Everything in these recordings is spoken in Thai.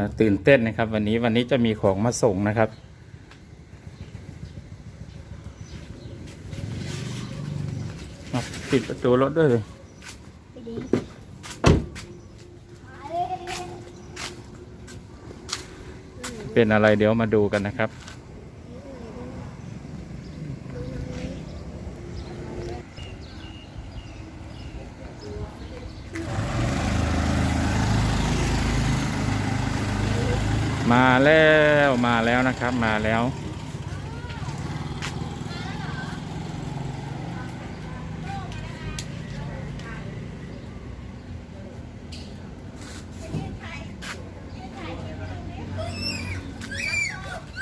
มาตื่นเต้นนะครับ วันนี้วันนี้จะมีของมาส่งนะครับมาปิดประตูรถด้วยเลยไปดีเป็นอะไรเดี๋ยวมาดูกันนะครับ มาแล้วมาแล้วนะครับมาแล้ว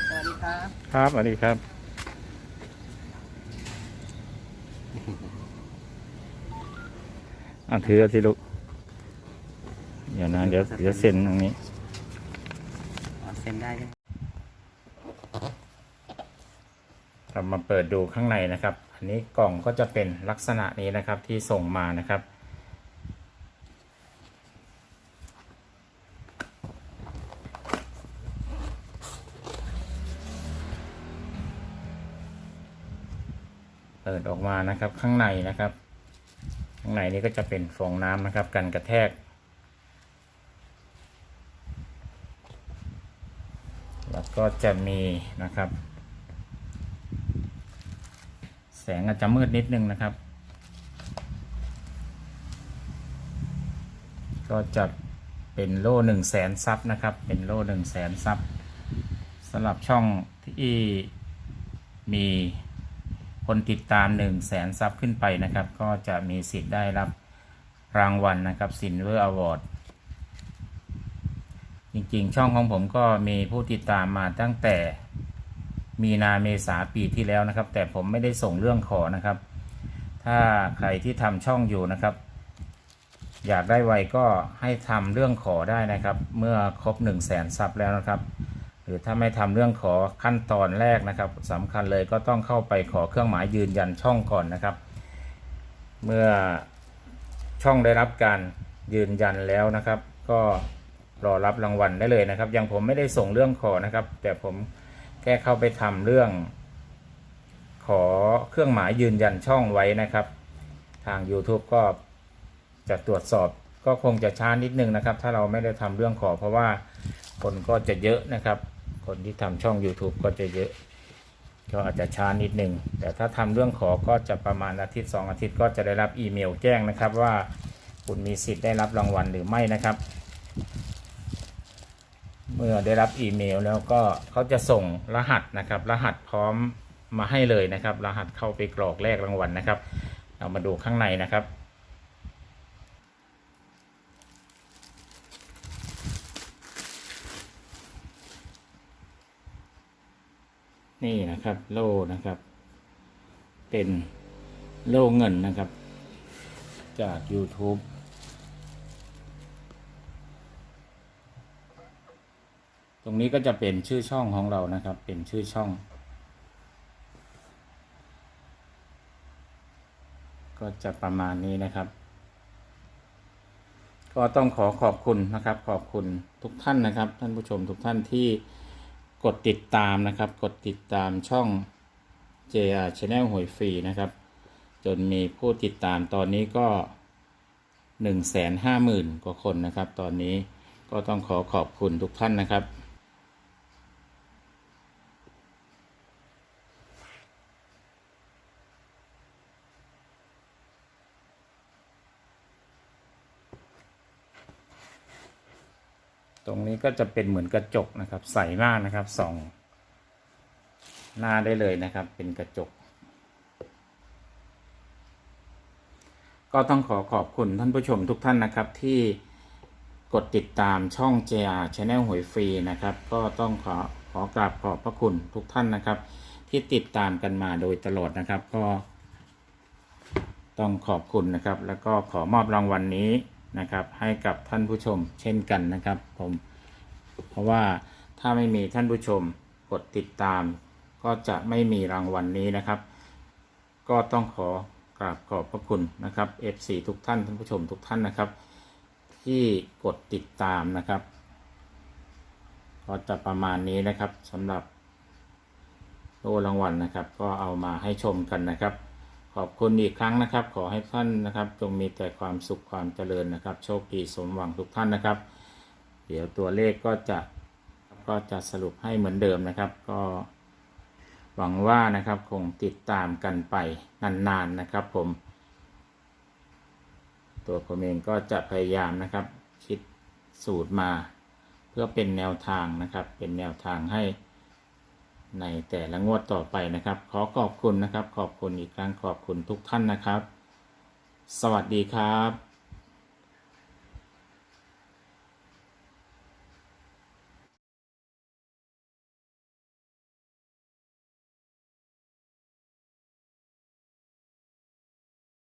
สวัสดีครับ ครับสวัสดีครับ อะถือสิลูกเดี๋ยวนะเดี๋ยวเดี๋ยวเซ็นตรงนี้ ซ็นได้ใช่ไหมเรามาเปิดดูข้างในนะครับ อันนี้กล่องก็จะเป็นลักษณะนี้นะครับที่ส่งมานะครับ เปิดออกมานะครับข้างในนะครับ ข้างในนี้ก็จะเป็นฟองน้ำนะครับกันกระแทก แล้ว ก็จะมีนะครับ แสงอาจจะมืดนิดนึงนะครับ ก็จะเป็นโล่หนึ่งแสนซับนะครับ เป็นโล่หนึ่งแสนซับสำหรับช่องที่มีคนติดตามหนึ่งแสนซับขึ้นไปนะครับ ก็จะมีสิทธิ์ได้รับรางวัลนะครับ Silver Award จริงๆ ช่องของผมก็มีผู้ติดตามมาตั้งแต่มีนาเมษาปีที่แล้วนะครับ แต่ผมไม่ได้ส่งเรื่องขอนะครับ ถ้าใครที่ทำช่องอยู่นะครับ อยากได้ไวก็ให้ทำเรื่องขอได้นะครับ เมื่อครบ1 0 0 0 0แสนซับแล้วนะครับ หรือถ้าไม่ทำเรื่องขอขั้นตอนแรกนะครับสำคัญเลยก็ต้องเข้าไปขอเครื่องหมายยืนยันช่องก่อนนะครับ เมื่อช่องได้รับการยืนยันแล้วนะครับ ก็ รอรับรางวัลได้เลยนะครับยังผมไม่ได้ส่งเรื่องขอนะครับ แต่ผมแค่เข้าไปทำเรื่อง ขอเครื่องหมายยืนยันช่องไว้นะครับ ทาง YouTube ก็จะตรวจสอบก็คงจะช้านิดนึงนะครับ ถ้าเราไม่ได้ทำเรื่องขอ เพราะว่าคนก็จะเยอะนะครับ คนที่ทำช่อง YouTube ก็จะเยอะ ก็อาจจะช้านิดนึง แต่ถ้าทำเรื่องขอก็จะประมาณอาทิตย์ 2 อาทิตย์ก็จะได้รับอีเมลแจ้งนะครับ ว่าคุณมีสิทธิ์ได้รับรางวัลหรือไม่นะครับ เมื่อได้รับอีเมลแล้วก็เขาจะส่งรหัสนะครับ รหัสพร้อมมาให้เลยนะครับ รหัสเข้าไปกรอกแลกรางวัลนะครับ เรามาดูข้างในนะครับ นี่นะครับโล่นะครับ เป็นโล่เงินนะครับ จาก YouTube ตรงนี้ก็จะเป็นชื่อช่องของเรานะครับ เป็นชื่อช่อง ก็จะประมาณนี้นะครับ ก็ต้องขอขอบคุณนะครับ ขอบคุณทุกท่านนะครับ ท่านผู้ชมทุกท่านที่กดติดตามนะครับ กดติดตามช่อง JR Channel หวยฟรีนะครับ จนมีผู้ติดตามตอนนี้ก็ 1 5 0 0 0 0 กว่าคนนะครับ ตอนนี้ก็ต้องขอขอบคุณทุกท่านนะครับ ตรงนี้ก็จะเป็นเหมือนกระจกนะครับ ใสมากนะครับส่องหน้าได้เลยนะครับ เป็นกระจก ก็ต้องขอขอบคุณท่านผู้ชมทุกท่านนะครับ ที่กดติดตามช่อง JR Channel หวยฟรีนะครับ ก็ต้องขอขอกราบขอบพระคุณทุกท่านนะครับ ที่ติดตามกันมาโดยตลอดนะครับ ก็ต้องขอบคุณนะครับ แล้วก็ขอมอบรางวัลนนี้ นะครับ ให้กับท่านผู้ชมเช่นกันนะครับผมเพราะว่าถ้าไม่มีท่านผู้ชมกดติดตาม ก็จะไม่มีรางวัลนนี้นะครับ ก็ต้องขอกราบขอบพระคุณนะครับ FC ทุกท่านท่านผู้ชมทุกท่านนะครับ ที่กดติดตามนะครับ ก็จะประมาณนี้นะครับสำหรับโลรางวัลนะครับ ก็เอามาให้ชมกันนะครับ ขอบคุณอีกครั้งนะครับ ขอให้ท่านนะครับ จงมีแต่ความสุขความเจริญนะครับ โชคดีสมหวังทุกท่านนะครับ เดี๋ยวตัวเลขก็จะก็จะสรุปให้เหมือนเดิมนะครับ ก็หวังว่านะครับคงติดตามกันไปนานๆนะครับ ผม ตัวผมเองก็จะพยายามนะครับ คิดสูตรมา เพื่อเป็นแนวทางนะครับ เป็นแนวทางให้ ในแต่ละงวดต่อไปนะครับ ขอขอบคุณนะครับ ขอบคุณอีกครั้งขอบคุณทุกท่านนะครับ สวัสดีครับ